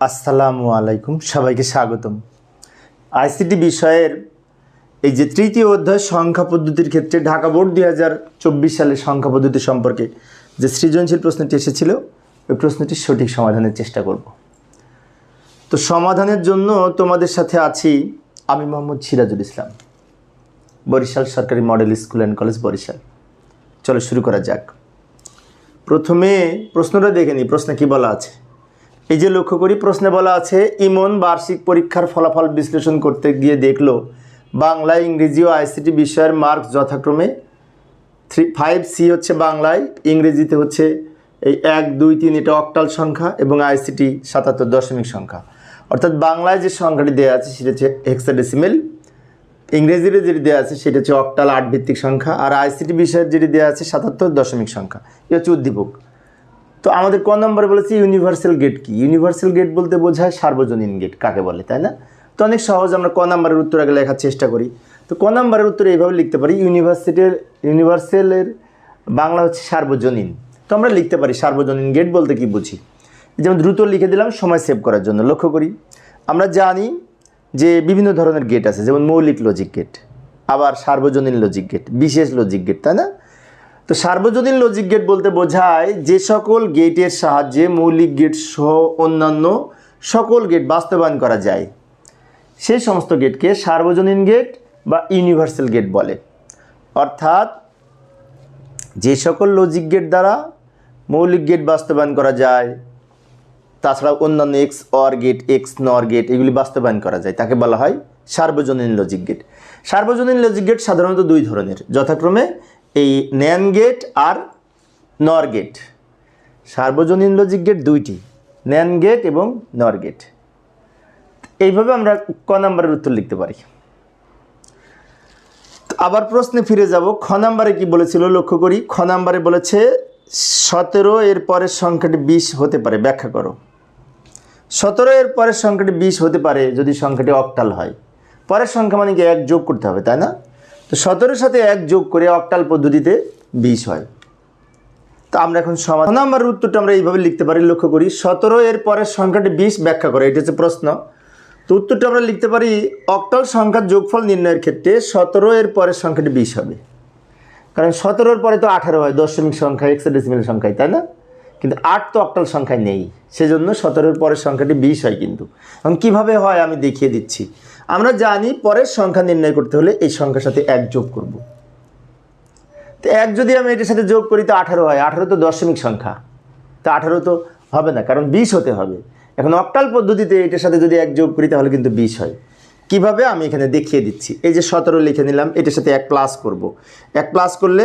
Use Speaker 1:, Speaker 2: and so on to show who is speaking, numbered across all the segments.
Speaker 1: আসসালামু আলাইকুম, সবাইকে স্বাগতম। আইসিটি বিষয়ের এই যে তৃতীয় অধ্যায় সংখ্যা পদ্ধতির ক্ষেত্রে ঢাকা বোর্ড দুই হাজার চব্বিশ সালের সংখ্যা পদ্ধতি সম্পর্কে যে সৃজনশীল প্রশ্নটি এসেছিল, ওই প্রশ্নটির সঠিক সমাধানের চেষ্টা করব। তো সমাধানের জন্য তোমাদের সাথে আছি আমি মোহাম্মদ সিরাজুল ইসলাম, বরিশাল সরকারি model school and college Barishal. চলো শুরু করা যাক। প্রথমে প্রশ্নটা দেখে নিই, প্রশ্নে কি বলা আছে? এই যে লক্ষ্য করি, প্রশ্নে বলা আছে, ইমন বার্ষিক পরীক্ষার ফলাফল বিশ্লেষণ করতে গিয়ে দেখল, বাংলা, ইংরেজি ও আইসিটি বিষয়ের মার্ক যথাক্রমে থ্রি ফাইভ সি হচ্ছে বাংলায়, ইংরেজিতে হচ্ছে এই এক, দুই, তিন, এটা অক্টাল সংখ্যা এবং আইসিটি সাতাত্তর দশমিক সংখ্যা। অর্থাৎ বাংলায় যে সংখ্যাটি দেওয়া আছে, সেটা হচ্ছে হেক্সাডেসিমেল ইংরেজিতে যেটি দেওয়া আছে, সেটা হচ্ছে অক্টাল আট ভিত্তিক সংখ্যা, আর আইসিটি বিষয়ের যেটি দেওয়া আছে, সাতাত্তর দশমিক সংখ্যা। এ হচ্ছে উদ্দীপক। তো আমাদের ক নম্বরে বলেছে ইউনিভার্সাল গেট কি? ইউনিভার্সাল গেট বলতে বোঝায় সার্বজনীন গেট কাকে বলে, তাই না? তো অনেক সহজ আমরা ক নম্বরের উত্তর আগে লেখার চেষ্টা করি। তো ক নম্বরের উত্তর এইভাবে লিখতে পারি ইউনিভার্সিটির ইউনিভার্সালের বাংলা হচ্ছে সার্বজনীন। তো আমরা লিখতে পারি সার্বজনীন গেট বলতে কি বুঝি? যেমন দ্রুত লিখে দিলাম, সময় সেভ করার জন্য। লক্ষ্য করি, আমরা জানি যে বিভিন্ন ধরনের গেট আছে, যেমন মৌলিক লজিক গেট আবার সার্বজনীন লজিক গেট বিশেষ লজিক গেট তাই না? তো সার্বজনীন লজিক গেট বলতে বোঝায় যে সকল গেটের সাহায্যে মৌলিক গেট সহ অন্যান্য সকল গেট বাস্তবায়ন করা যায়। সেই সমস্ত গেটকে সার্বজনীন গেট বা ইউনিভার্সাল গেট বলে। অর্থাৎ যে সকল লজিক গেট দ্বারা মৌলিক গেট বাস্তবায়ন করা যায় তাছাড়া অন্যান্য X or gate X nor gate এগুলি বাস্তবায়ন করা যায়। তাকে বলা হয় সার্বজনীন লজিক গেট সার্বজনীন লজিক গেট সাধারণত দুই ধরনের। যথাক্রমে এই ন্যান গেট আর নর গেট। সার্বজনীন লজিক গেট দুইটি ন্যান গেট এবং নর গেট। এইভাবে আমরা ক নাম্বারের উত্তর লিখতে পারি। আবার প্রশ্নে ফিরে যাব, খ নাম্বারে কি বলেছিল লক্ষ্য করি? খ নাম্বারে বলেছে, সতেরো এর পরের সংখ্যাটি বিশ হতে পারে, ব্যাখ্যা করো। সতেরো এর পরের সংখ্যাটি বিশ হতে পারে যদি সংখ্যাটি অক্টাল হয়। পরের সংখ্যা মানে কি, এক যোগ করতে হবে, তাই না? তো সতেরোর সাথে এক যোগ করে অক্টাল পদ্ধতিতে বিশ হয়। তো আমরা এখন সমাধান নাম্বার উত্তরটা আমরা এইভাবে লিখতে পারি, লক্ষ্য করি, সতেরো এর পরের সংখ্যাটি বিশ ব্যাখ্যা করে, এটা হচ্ছে প্রশ্ন। তো উত্তরটা আমরা লিখতে পারি, অক্টাল সংখ্যার যোগফল নির্ণয়ের ক্ষেত্রে সতেরো এর পরের সংখ্যাটি বিশ হবে। কারণ সতেরোর পরে তো আঠারো হয়, দশমিক সংখ্যা এক্সাডেসিমেল সংখ্যায় তাই না? কিন্তু আট তো অক্টাল সংখ্যায় নেই। সেজন্য সতেরোর পরের সংখ্যাটি বিশ হয় কিন্তু। এখন কীভাবে হয় আমি দেখিয়ে দিচ্ছি। আমরা জানি পরের সংখ্যা নির্ণয় করতে হলে এই সংখ্যার সাথে এক যোগ করব। তো এক যদি আমি এটার সাথে যোগ করি, তো আঠারো হয়। আঠারো তো দশমিক সংখ্যা। তা আঠারো তো হবে না, কারণ বিশ হতে হবে। এখন অক্টাল পদ্ধতিতে এটার সাথে যদি এক যোগ করি, তাহলে কিন্তু বিশ হয়। কীভাবে আমি এখানে দেখিয়ে দিচ্ছি। এই যে সতেরো লিখে নিলাম, এটার সাথে এক প্লাস করব। এক প্লাস করলে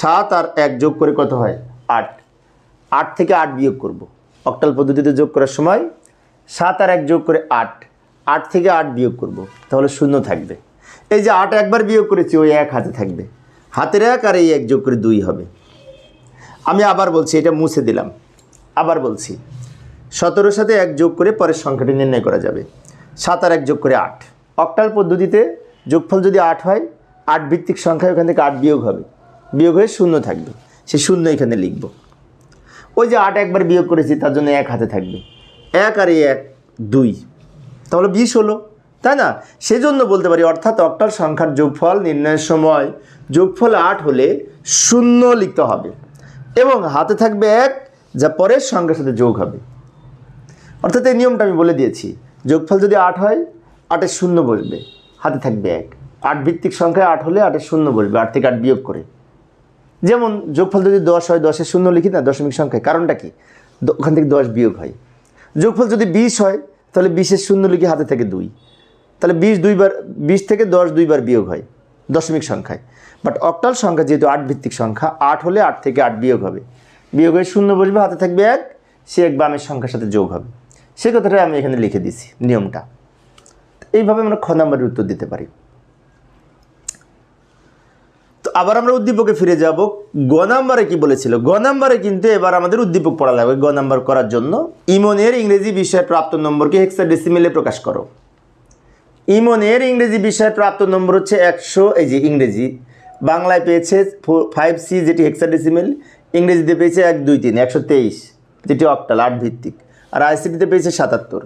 Speaker 1: সাত আর এক যোগ করে কত হয়? আট। আট থেকে আট বিয়োগ করব। অক্টাল পদ্ধতিতে যোগ করার সময় সাত আর এক যোগ করে আট আট থেকে আট বিয়োগ করব। তাহলে শূন্য থাকবে। এই যে আট একবার বিয়োগ করেছি, ওই এক হাতে থাকবে। হাতের এক আর এই এক যোগ করে দুই হবে। আমি আবার বলছি, এটা মুছে দিলাম। আবার বলছি, সতেরোর সাথে এক যোগ করে পরের সংখ্যাটি নির্ণয় করা যাবে। সাত আর এক যোগ করে আট। অক্টাল পদ্ধতিতে যোগফল যদি আট হয়, আট ভিত্তিক সংখ্যা ওখান থেকে আট বিয়োগ হবে। বিয়োগ হয়ে শূন্য থাকবে। সে শূন্য এখানে লিখব। ওই যে আট একবার বিয়োগ করেছি, তার জন্য এক হাতে থাকবে। এক আর এক, দুই। তাহলে বিশ হলো, তাই না? সেজন্য বলতে পারি, অর্থাৎ অক্টাল সংখ্যার যোগফল নির্ণয়ের সময় যোগফল আট হলে শূন্য লিখতে হবে। এবং হাতে থাকবে এক, যা পরের সংখ্যার সাথে যোগ হবে। অর্থাৎ এই নিয়মটা আমি বলে দিয়েছি, যোগফল যদি আট হয় আটের শূন্য বলবে হাতে থাকবে এক। আট ভিত্তিক সংখ্যায় আট হলে আটের শূন্য বলবে আট থেকে আট বিয়োগ করে। যেমন যোগফল যদি দশ হয়, দশের শূন্য লিখি না, দশমিক সংখ্যায়, কারণটা কি? ওখান থেকে দশ বিয়োগ হয়। যোগফল যদি বিশ হয়, তাহলে বিশের শূন্য লিখি হাতে থেকে দুই। তাহলে বিশ দুইবার, বিশ থেকে দশ দুইবার বিয়োগ হয়, দশমিক সংখ্যায়। বাট অক্টাল সংখ্যা যেহেতু আট ভিত্তিক সংখ্যা, আট হলে আট থেকে আট বিয়োগ হবে। বিয়োগ হয়ে শূন্য বসবে, হাতে থাকবে এক, সে এক বামের সংখ্যার সাথে যোগ হবে। সে কথাটাই আমি এখানে লিখে দিছি নিয়মটা। এইভাবে আমরা খ নাম্বারের উত্তর দিতে পারি। আবার আমরা উদ্দীপকে ফিরে যাব। গ নাম্বারে কি বলেছিল? গ নাম্বারে কিন্তু এবার আমাদের উদ্দীপক পড়া লাগবে। গ নাম্বার করার জন্য ইমনের ইংরেজি বিষয়ে প্রাপ্ত নম্বরকে হেক্সাডেসিমেলে প্রকাশ করো। ইমনের ইংরেজি বিষয়ে প্রাপ্ত নম্বর হচ্ছে একশো, এই যে ইংরেজি। বাংলায় পেয়েছে ফাইভ সি যেটি হেক্সাডেসিমেল ইংরেজিতে পেয়েছে এক, দুই, তিন, একশো তেইশ, যেটি অক্টাল আট ভিত্তিক। আর আইসিটিতে পেয়েছে সাতাত্তর।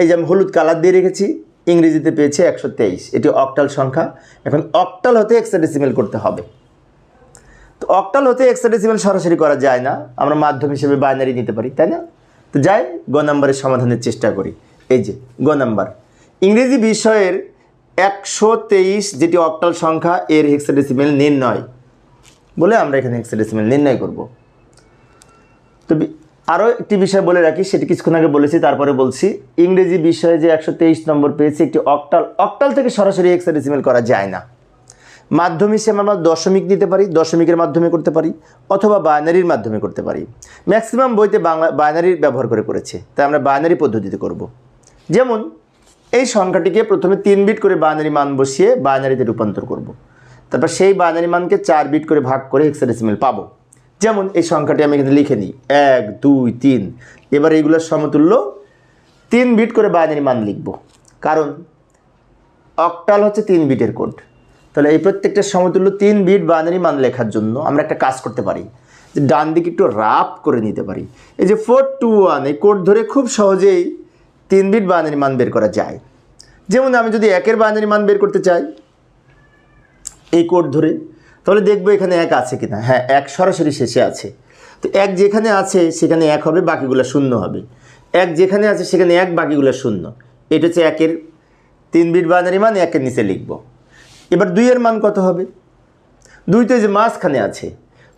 Speaker 1: এই যে আমি হলুদ কালার দিয়ে রেখেছি। ইংরেজিতে পেয়েছে একশো তেইশ। এটি অক্টাল সংখ্যা। এখন অক্টাল হতে এক্সাডেসিমেল করতে হবে। তো অক্টাল হতে এক্সাডেসিমেল সরাসরি করা যায় না। আমরা মাধ্যম হিসেবে বাইনারি নিতে পারি, তাই না? তো যাই, গ নাম্বারের সমাধানের চেষ্টা করি। এই যে, গ নাম্বার। ইংরেজি বিষয়ের একশো তেইশ, যেটি অক্টাল সংখ্যা, এর হেক্সাডেসিমেল নির্ণয়। বলে আমরা এখানে হেক্সাডেসিমেল নির্ণয় করব। তো আরও একটি বিষয় বলে রাখি, সেটি কিছুক্ষণ আগে বলেছি, তারপরে বলছি ইংরেজি বিষয়ে যে একশো তেইশ নম্বর পেয়েছি, একটি অক্টাল অক্টাল থেকে সরাসরি হেক্সাডেসিমেল করা যায় না মাধ্যম হিসেবে আমরা দশমিক দিতে পারি, দশমিকের মাধ্যমে করতে পারি, অথবা বাইনারির মাধ্যমে করতে পারি ম্যাক্সিমাম বইতে বাংলা বাইনারির ব্যবহার করে করেছে, তাই আমরা বাইনারি পদ্ধতিতে করব। যেমন, এই সংখ্যাটিকে প্রথমে তিন বিট করে বাইনারি মান বসিয়ে বাইনারিতে রূপান্তর করব। তারপর সেই বাইনারি মানকে চার বিট করে ভাগ করে হেক্সাডেসিমেল পাবো যেমন এই সংখ্যাটি আমি এখানে লিখে নিই। এক, দুই, তিন। এবার এইগুলোর সমতুল্য তিন বিট করে বাইনারি মান লিখব। কারণ অক্টাল হচ্ছে তিন বিটের কোড তাহলে এই প্রত্যেকটা সমতুল্য তিন বিট বাইনারি মান লেখার জন্য আমরা একটা কাজ করতে পারি। যে ডান দিকে একটু রাপ করে নিতে পারি। এই যে ফোর টু ওয়ান এই কোড ধরে খুব সহজেই তিন বিট বাইনারি মান বের করা যায়। যেমন আমি যদি একের বাইনারি মান বের করতে চাই, এই কোড ধরে তাহলে দেখব এখানে এক আছে কিনা। হ্যাঁ এক সরাসরি শেষে আছে। তো এক যেখানে আছে, সেখানে এক হবে, বাকিগুলো শূন্য হবে। এক যেখানে আছে, সেখানে এক, বাকিগুলো শূন্য। এটা হচ্ছে একের তিন বিট বাইনারি মান, একের নিচে লিখব। এবার দুইয়ের মান কত হবে? দুই তো যে মাঝখানে আছে।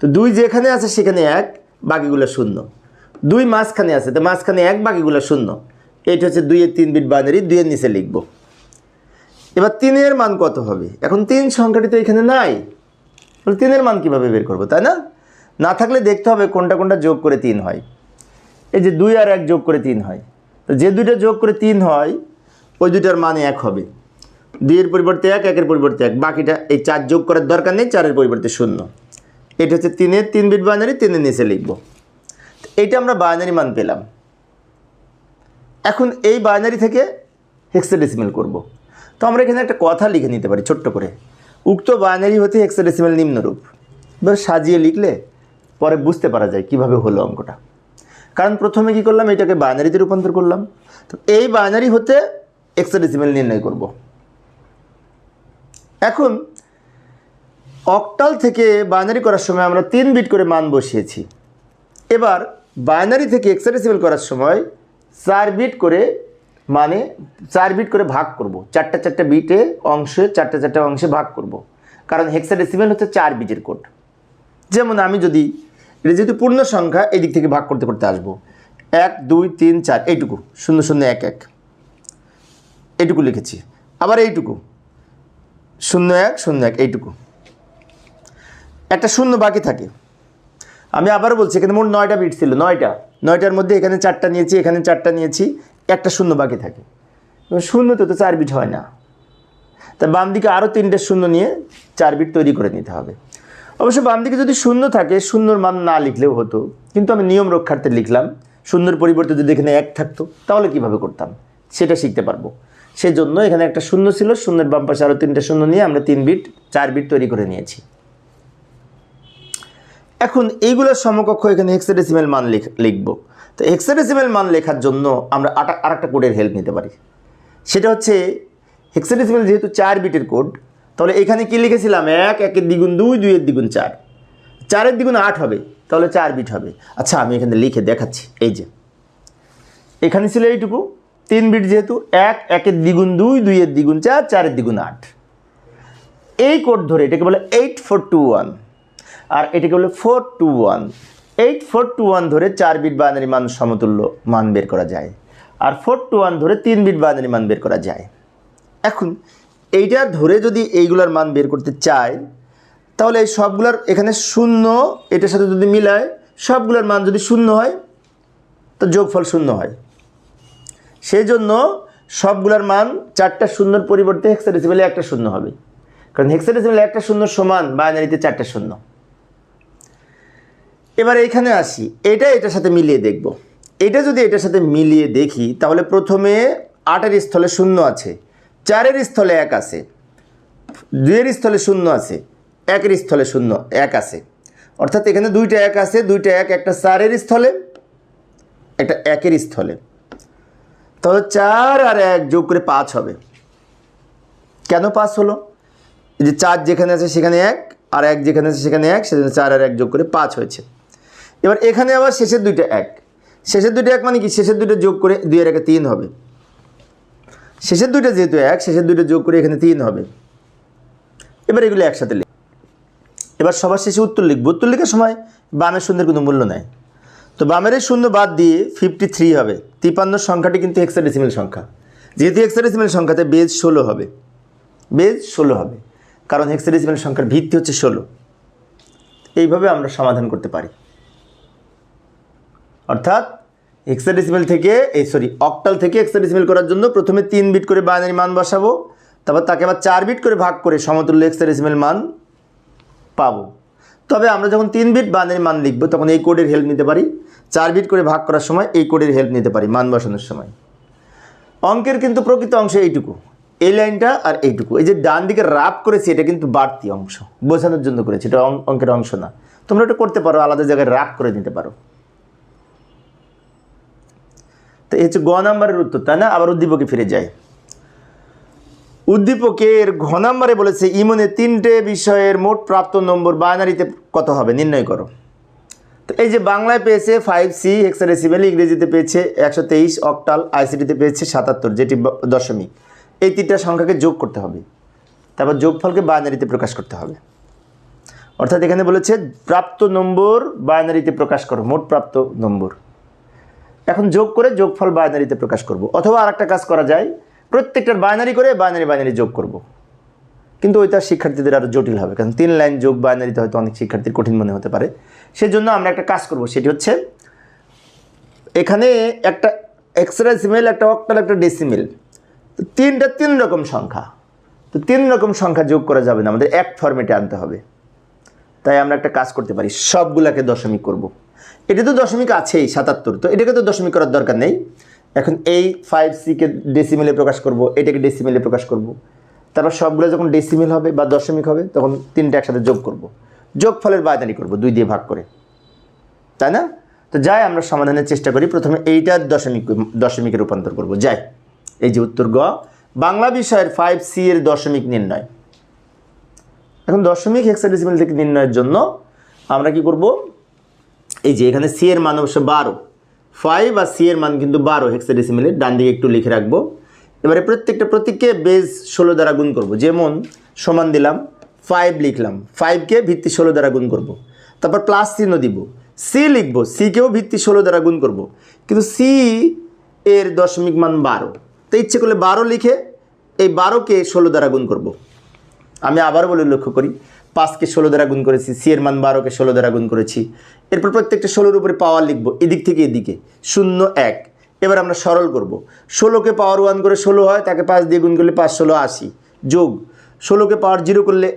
Speaker 1: তো দুই যেখানে আছে, সেখানে এক, বাকিগুলো শূন্য। দুই মাঝখানে আছে, তো মাঝখানে এক, বাকিগুলো শূন্য। এটা হচ্ছে দুইয়ের তিন বিট বাইনারি দুইয়ের নিচে লিখব। এবার তিনের মান কত হবে? এখন তিন সংখ্যাটি তো এখানে নাই। তাহলে তিনের মান কীভাবে বের করব, তাই না? না থাকলে দেখতে হবে কোনটা কোনটা যোগ করে তিন হয়। এই যে দুই আর এক যোগ করে তিন হয়। তো যে দুইটা যোগ করে তিন হয়, ওই দুইটার মান এক হবে। দুইয়ের পরিবর্তে এক, একের পরিবর্তে এক। বাকিটা এই চার যোগ করার দরকার নেই, চারের পরিবর্তে শূন্য। এটা হচ্ছে তিনের, তিন বিট বাইনারি তিনের নিচে লিখব। তো এইটা আমরা বাইনারি মান পেলাম। এখন এই বাইনারি থেকে হেক্সাডেসিমেল করব। তো আমরা এখানে একটা কথা লিখে নিতে পারি, ছোট্ট করে। উক্ত বাইনারি হতে হেক্সাডেসিমেল নিম্নরূপ। এবার সাজিয়ে লিখলে পরে বুঝতে পারা যায় কীভাবে হলো অঙ্কটা। কারণ প্রথমে কি করলাম? এটাকে বাইনারিতে রূপান্তর করলাম। তো এই বাইনারি হতে হেক্সাডেসিমেল নির্ণয় করব। এখন অক্টাল থেকে বাইনারি করার সময় আমরা তিন বিট করে মান বসিয়েছি। এবার বাইনারি থেকে হেক্সাডেসিমেল করার সময় চার বিট করে মানে চার বিট করে ভাগ করব। চারটা চারটা বিটে অংশে, চারটা চারটা অংশে ভাগ করব। কারণ হেক্সাডেসিমেল হচ্ছে চার বিটের কোড যেমন আমি যদি, এটা যেহেতু পূর্ণ সংখ্যা এই দিক থেকে ভাগ করতে করতে আসব। এক, দুই, তিন, চার, এইটুকু, শূন্য শূন্য, এক এক। এইটুকু লিখেছি। আবার এইটুকু, শূন্য, এক শূন্য, এক, এইটুকু। একটা শূন্য বাকি থাকে। আমি আবারও বলছি, এখানে মোট নয়টা বিট ছিল, নয়টা। নয়টার মধ্যে এখানে চারটা নিয়েছি, এখানে চারটা নিয়েছি। একটা শূন্য বাকি থাকে। শূন্যতে তো চার বিট হয় না। তা বাম দিকে আরও তিনটে শূন্য নিয়ে চার বিট তৈরি করে নিতে হবে। অবশ্য বাম দিকে যদি শূন্য থাকে, শূন্যর মান না লিখলেও হতো। কিন্তু আমি নিয়ম রক্ষার্থে লিখলাম, শূন্যর পরিবর্তে যদি এখানে এক থাকতো, তাহলে কীভাবে করতাম? সেটা শিখতে পারব। সেই জন্য এখানে একটা শূন্য ছিল, শূন্যের বাম পাশে আরও তিনটে শূন্য নিয়ে আমরা তিন বিট, চার বিট তৈরি করে নিয়েছি। এখন এইগুলোর সমকক্ষ এখানে হেক্সাডেসিমেল মান লিখ- লিখব। তো হেক্সাডেসিমেল মান লেখার জন্য আমরা আর একটা কোডের হেল্প নিতে পারি। সেটা হচ্ছে হেক্সাডেসিমেল যেহেতু চার বিটের কোড তাহলে এখানে কি লিখেছিলাম? এক, একের দ্বিগুণ দুই, দুইয়ের দ্বিগুণ চার। চারের দ্বিগুণ আট হবে, তাহলে চার বিট হবে। আচ্ছা আমি এখানে লিখে দেখাচ্ছি, এই যে। এখানে ছিল এইটুকু। তিন বিট যেহেতু এক, একের দ্বিগুণ দুই, দুইয়ের দ্বিগুণ চার, চারের দ্বিগুণ আট। এই কোড ধরে এটাকে বলে এইট ফোর টু ওয়ান আর এটাকে বলে four two one eight four two one ধরে চার বিট বাইনারি মান সমতুল্য মান বের করা যায়। আর ফোর টু ওয়ান ধরে তিন বিট বাইনারি মান বের করা যায়। এখন এইটা ধরে যদি এইগুলার মান বের করতে চাই তাহলে এই সবগুলার এখানে শূন্য, এটার সাথে যদি মিলায়, সবগুলোর মান যদি শূন্য হয়, তো যোগফল শূন্য হয়। সেই জন্য সবগুলোর মান চারটা শূন্যর পরিবর্তে হেক্সাডেসিমেলে একটা শূন্য হবে। কারণ হেক্সাডেসিমেলে একটা শূন্য সমান বাইনারিতে চারটা শূন্য। এবার এইখানে আসি। এটা এটার সাথে মিলিয়ে দেখব। এটা যদি এটার সাথে মিলিয়ে দেখি, তাহলে প্রথমে আটের স্থলে শূন্য আছে, চারের স্থলে এক আছে, দুইয়ের স্থলে শূন্য আছে, একের স্থলে শূন্য এক আছে। অর্থাৎ এখানে দুইটা এক আছে, দুইটা এক, একটা চারের স্থলে, একটা একের স্থলে। তাহলে চার আর এক যোগ করে পাঁচ হবে। কেন পাঁচ হলো? যে চার যেখানে আছে সেখানে এক, আর এক যেখানে আছে সেখানে এক সেখানে চার আর এক যোগ করে পাঁচ হয়েছে। এবার এখানে আবার শেষের দুইটা এক। শেষের দুইটা এক মানে কি? শেষের দুইটা যোগ করে দুই আর একে তিন হবে। শেষের দুইটা যেহেতু এক, শেষের দুইটা যোগ করে এখানে তিন হবে। এবার এগুলো একসাথে লিখ। এবার সবার শেষে উত্তর লিখব। উত্তর লেখার সময় বামের শূন্যের কোনো মূল্য নাই। তো বামের এই শূন্য বাদ দিয়ে ফিফটি থ্রি হবে। তিপান্ন সংখ্যাটি কিন্তু হেক্সাডেসিমেল সংখ্যা। যেহেতু হেক্সাডেসিমেল সংখ্যাতে বেজ ষোলো হবে। বেজ ষোলো হবে। কারণ হেক্সাডেসিমেল সংখ্যার ভিত্তি হচ্ছে ষোলো। এইভাবে আমরা সমাধান করতে পারি। অর্থাৎ হেক্সাডেসিমেল থেকে, এই সরি অক্টাল থেকে হেক্সাডেসিমেল করার জন্য প্রথমে তিন বিট করে বাইনারি মান বসাবো, তারপর তাকে আবার চার বিট করে ভাগ করে সমতুল্য হেক্সাডেসিমেল মান পাবো। তবে আমরা যখন তিন বিট বাইনারি মান লিখব, তখন এই কোডের হেল্প নিতে পারি। চার বিট করে ভাগ করার সময় এই কোডের হেল্প নিতে পারি মান বসানোর সময়। অঙ্কের কিন্তু প্রকৃত অংশ এইটুকু, এই লাইনটা আর এইটুকু। এই যে ডান দিকে রাপ করেছি, এটা কিন্তু বাড়তি অংশ। বোঝানোর জন্য করেছি, এটা অঙ্কের অংশ না। তোমরা এটা করতে পারো, আলাদা জায়গায় রাপ করে নিতে পারো। তো এই হচ্ছে গ নাম্বারের উত্তর, তাই না? আবার উদ্দীপকে ফিরে যায় উদ্দীপকের ঘ নাম্বারে বলেছে, ইমনে তিনটে বিষয়ের মোট প্রাপ্ত নম্বর বাইনারিতে কত হবে? নির্ণয় করো। তো এই যে বাংলায় পেয়েছে ফাইভ সি হেক্সাডেসিমেল ইংরেজিতে পেয়েছে একশো তেইশ অক্টাল আইসিটিতে পেয়েছে সাতাত্তর, যেটি দশমিক। এই তিনটা সংখ্যাকে যোগ করতে হবে। তারপর যোগফলকে বাইনারিতে প্রকাশ করতে হবে। অর্থাৎ এখানে বলেছে, প্রাপ্ত নম্বর বাইনারিতে প্রকাশ করো, মোট প্রাপ্ত নম্বর। এখন যোগ করে যোগফল বাইনারিতে প্রকাশ করব। অথবা আরেকটা কাজ করা যায়, প্রত্যেকটার বাইনারি করে বাইনারি বাইনারি যোগ করব। কিন্তু ওইটা শিক্ষার্থীদের আরও জটিল হবে, কারণ তিন লাইন যোগ বাইনারিতে হয়তো অনেক শিক্ষার্থীর কঠিন মনে হতে পারে। সেজন্য আমরা একটা কাজ করব, সেটি হচ্ছে এখানে একটা এক্সরেসিমেল একটা অক্টাল একটা ডেসিমেল তিনটা তিন রকম সংখ্যা। তো তিন রকম সংখ্যা যোগ করা যাবে না, আমাদের এক ফর্মেটে আনতে হবে। তাই আমরা একটা কাজ করতে পারি, সবগুলাকে দশমিক করব। এটা তো দশমিক আছেই, সাতাত্তর। তো এটাকে তো দশমিক করার দরকার নেই। এখন এই ফাইভ সিকে ডেসিমেলে প্রকাশ করব, এটাকে ডেসিমেলে প্রকাশ করব। তারপর সবগুলো যখন ডেসিমেল হবে বা দশমিক হবে, তখন তিনটা একসাথে যোগ করব। যোগ ফলের বায়দানি করব, দুই দিয়ে ভাগ করে। তাই না? তো যাই, আমরা সমাধানের চেষ্টা করি। প্রথমে এইটার দশমিক, দশমিকে রূপান্তর করব। যাই, এই যে উত্তর গ। বাংলা বিষয়ের ফাইভ সি এর দশমিক নির্ণয়। এখন দশমিক হেক্সাডেসিমেল থেকে নির্ণয়ের জন্য আমরা কি করব? এই যে এখানে সি এর মান অবশ্য বারো। ফাইভ আর সি এর মান কিন্তু বারো হেক্সাডেসিমেলের ডান দিকে একটু লিখে রাখব। এবারে প্রত্যেকটা প্রতীককে বেজ ষোলো দ্বারা গুণ করব। যেমন সমান দিলাম ফাইভ লিখলাম। ফাইভকে ভিত্তি ষোলো দ্বারা গুণ করব। তারপর প্লাস চিহ্ন দিব। সি লিখব সিকেও ভিত্তি ষোলো দ্বারা গুণ করব। কিন্তু সি এর দশমিক মান বারো। তো ইচ্ছে করলে বারো লিখে এই বারোকে ষোলো দ্বারা গুণ করব। আমি আবার বলে লক্ষ্য করি পাঁচকে ষোলো দ্বারা গুণ করেছি সি এর মান বারোকে ষোলো দ্বারা গুণ করেছি। এরপর প্রত্যেকটা ষোলোর উপরে পাওয়ার লিখব, এদিক থেকে এদিকে, শূন্য, এক। এবার আমরা সরল করব। ষোলোকে পাওয়ার ওয়ান করে ষোলো হয়, তাকে পাঁচ দিয়ে গুণ করলে পাঁচ, ষোলো, আশি। যোগ, ষোলোকে পাওয়ার জিরো করলে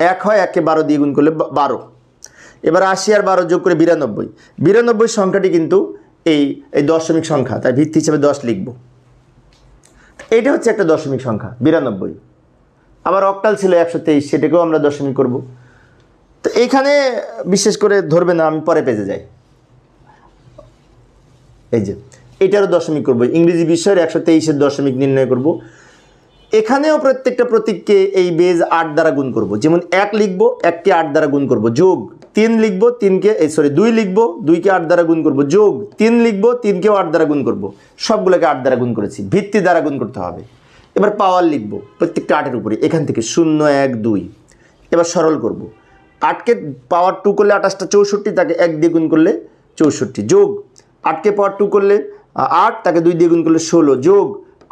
Speaker 1: এক হয়, এককে বারো দিয়ে গুণ করলে বারো। এবার আশি আর বারো যোগ করে বিরানব্বই। বিরানব্বই সংখ্যাটি কিন্তু এই এই দশমিক সংখ্যা তাই ভিত্তি হিসেবে দশ লিখব। এটা হচ্ছে একটা দশমিক সংখ্যা, বিরানব্বই। আবার অক্টাল ছিল একশো তেইশ, সেটাকেও আমরা দশমিক করব। তো এইখানে বিশেষ করে ধরবে না, আমি পরে পেজে যাই। এই যে, এটারও দশমিক করব। ইংরেজি বিষয়ের একশো তেইশের দশমিক নির্ণয় করব। এখানেও প্রত্যেকটা প্রতীককে এই বেজ আট দ্বারা গুণ করব। যেমন এক লিখব, এককে আট দ্বারা গুণ করব। যোগ তিন লিখব, তিনকে, এই সরি দুই লিখব, দুইকে আট দ্বারা গুণ করব। যোগ তিন লিখব, তিনকেও আট দ্বারা গুণ করব। সবগুলোকে আট দ্বারা গুণ করেছি। ভিত্তি দ্বারা গুণ করতে হবে। এবার পাওয়ার লিখব প্রত্যেকটা আটের উপরে, এখান থেকে শূন্য, এক, দুই। এবার সরল করব। আটকে পাওয়ার টু করলে আঠাশটা চৌষট্টি, তাকে এক দিয়ে গুণ করলে চৌষট্টি। যোগ, আটকে পাওয়ার টু করলে আট, তাকে দুই দিয়ে গুণ করলে ষোলো। যোগ,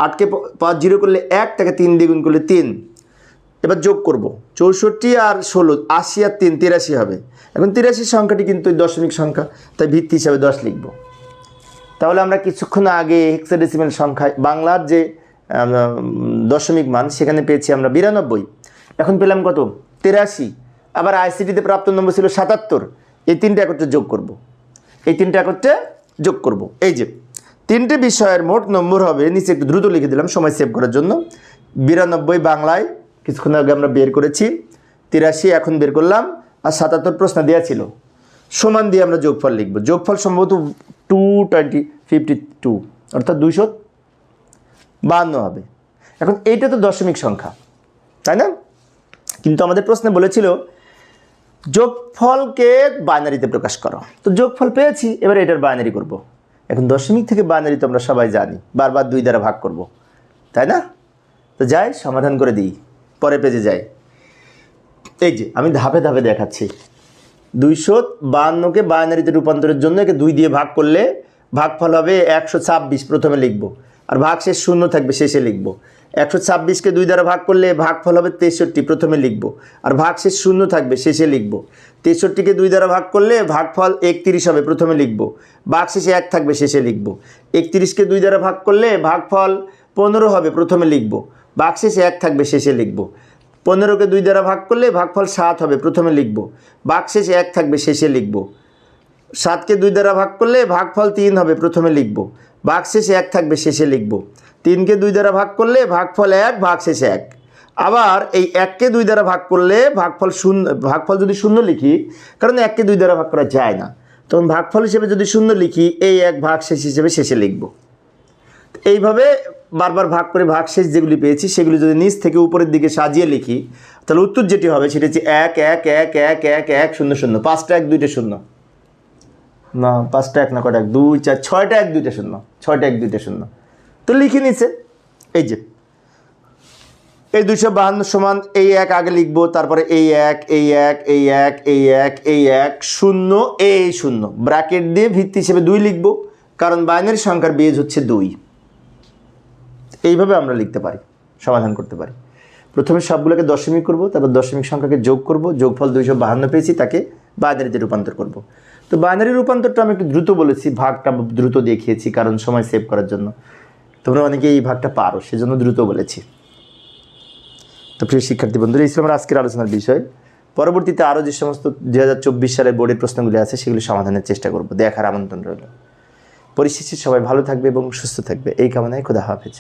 Speaker 1: আটকে পাওয়ার জিরো করলে এক, তাকে তিন দিয়ে গুণ করলে তিন। এবার যোগ করব। চৌষট্টি আর ষোলো, আশি আর তিন, তিরাশি হবে। এখন তিরাশি সংখ্যাটি কিন্তু দশমিক সংখ্যা, তাই ভিত্তি হিসাবে দশ লিখব। তাহলে আমরা কিছুক্ষণ আগে হেক্সাডেসিমেল সংখ্যায় বাংলার যে দশমিক মান, সেখানে পেয়েছি আমরা বিরানব্বই। এখন পেলাম কত? তিরাশি। আবার আইসিটিতে প্রাপ্ত নম্বর ছিল সাতাত্তর। এই তিনটা একত্রে যোগ করব। এই তিনটা একত্রে যোগ করব। এই যে, তিনটে বিষয়ের মোট নম্বর হবে, নিচে একটু দ্রুত লিখে দিলাম, সময় সেভ করার জন্য। বিরানব্বই বাংলায়, কিছুক্ষণ আগে আমরা বের করেছি। তিরাশি এখন বের করলাম, আর সাতাত্তর প্রশ্ন দেওয়া ছিল। সমান দিয়ে আমরা যোগফল লিখব। যোগফল সম্ভবত টু টোয়েন্টি ফিফটি টু অর্থাৎ দুইশো বাহান্ন হবে। এখন এইটা তো দশমিক সংখ্যা, তাই না? কিন্তু আমাদের প্রশ্নে বলেছিল, যোগফলকে বাইনারিতে প্রকাশ করো। তো যোগফল পেয়েছি, এবার এটার বাইনারি করব। এখন দশমিক থেকে বাইনারি তো আমরা সবাই জানি, বারবার দুই দ্বারা ভাগ করব। তাই না? তো যাই, সমাধান করে দিই পরে পেজে যাই। এই যে, আমি ধাপে ধাপে দেখাচ্ছি। দুইশো বাহান্নকে বাইনারিতে রূপান্তরের জন্য একে দুই দিয়ে ভাগ করলে ভাগফল হবে একশো ছাব্বিশ, প্রথমে লিখব। আর ভাগ শেষ শূন্য থাকবে, শেষে লিখব। একশো ছাব্বিশকে দুই দ্বারা ভাগ করলে ভাগফল হবে তেষট্টি, প্রথমে লিখব। আর ভাগ শেষ শূন্য থাকবে, শেষে লিখব। তেষট্টিকে দুই দ্বারা ভাগ করলে ভাগফল একত্রিশ হবে, প্রথমে লিখব। ভাগ শেষে এক থাকবে, শেষে লিখব। একত্রিশকে দুই দ্বারা ভাগ করলে ভাগফল পনেরো হবে, প্রথমে লিখব। ভাগ শেষে এক থাকবে, শেষে লিখব। পনেরোকে দুই দ্বারা ভাগ করলে ভাগফল সাত হবে, প্রথমে লিখব। ভাগ শেষে এক থাকবে, শেষে লিখব। সাতকে দুই দ্বারা ভাগ করলে ভাগফল তিন হবে, প্রথমে লিখব। ভাগ শেষে এক থাকবে, শেষে লিখব। তিনকে দুই দ্বারা ভাগ করলে ভাগফল এক, ভাগ শেষে এক। আবার এই এককে দুই দ্বারা ভাগ করলে ভাগফল শূন্য, ভাগফল যদি শূন্য লিখি, কারণ এককে দুই দ্বারা ভাগ করা যায় না। তখন ভাগফল হিসেবে যদি শূন্য লিখি, এই এক ভাগ শেষ হিসেবে শেষে লিখব। এইভাবে বারবার ভাগ করে ভাগ শেষ যেগুলি পেয়েছি, সেগুলি যদি নিচ থেকে উপরের দিকে সাজিয়ে লিখি, তাহলে উত্তর যেটি হবে সেটা হচ্ছে এক এক এক এক এক এক, শূন্য শূন্য। পাঁচটা এক, দুইটা শূন্য। না, পাঁচটা এক না কটা এক? দুই, চার, ছয়টা এক, দুইটা শূন্য। ছয়টা এক, দুইটা শূন্য। তো লিখে নিচ্ছে এই যে। এই দুইশো বাহান্ন সমান এই এক আগে লিখব, তারপরে এই এক এই এক এই এক এই এক এই এক, শূন্য এই শূন্য। ব্র্যাকেট দিয়ে ভিত্তি হিসেবে দুই লিখব, কারণ বাইনারি সংখ্যার বেজ হচ্ছে দুই। এইভাবে আমরা লিখতে পারি, সমাধান করতে পারি। প্রথমে সবগুলোকে দশমিক করব, তারপর দশমিক সংখ্যাকে যোগ করব, যোগফল দুইশো বাহান্ন পেয়েছি, তাকে বাইনারিতে রূপান্তর করব। তো বাইনারি রূপান্তরটা আমি একটু দ্রুত বলেছি, ভাগটা দ্রুত দেখিয়েছি, কারণ সময় সেভ করার জন্য। তোমরা অনেকে এই ভাগটা পারো, সেজন্য দ্রুত বলেছি। তো প্রিয় শিক্ষার্থী বন্ধুরা আমার আজকের আলোচনার বিষয়। পরবর্তীতে আরও যে সমস্ত দু হাজার চব্বিশ সালের বোর্ডের প্রশ্নগুলি আছে, সেগুলি সমাধানের চেষ্টা করব। দেখার আমন্ত্রণ রইল। পরিশেষে সবাই ভালো থাকবে এবং সুস্থ থাকবে। এই কামনায় খোদা হাফেজ।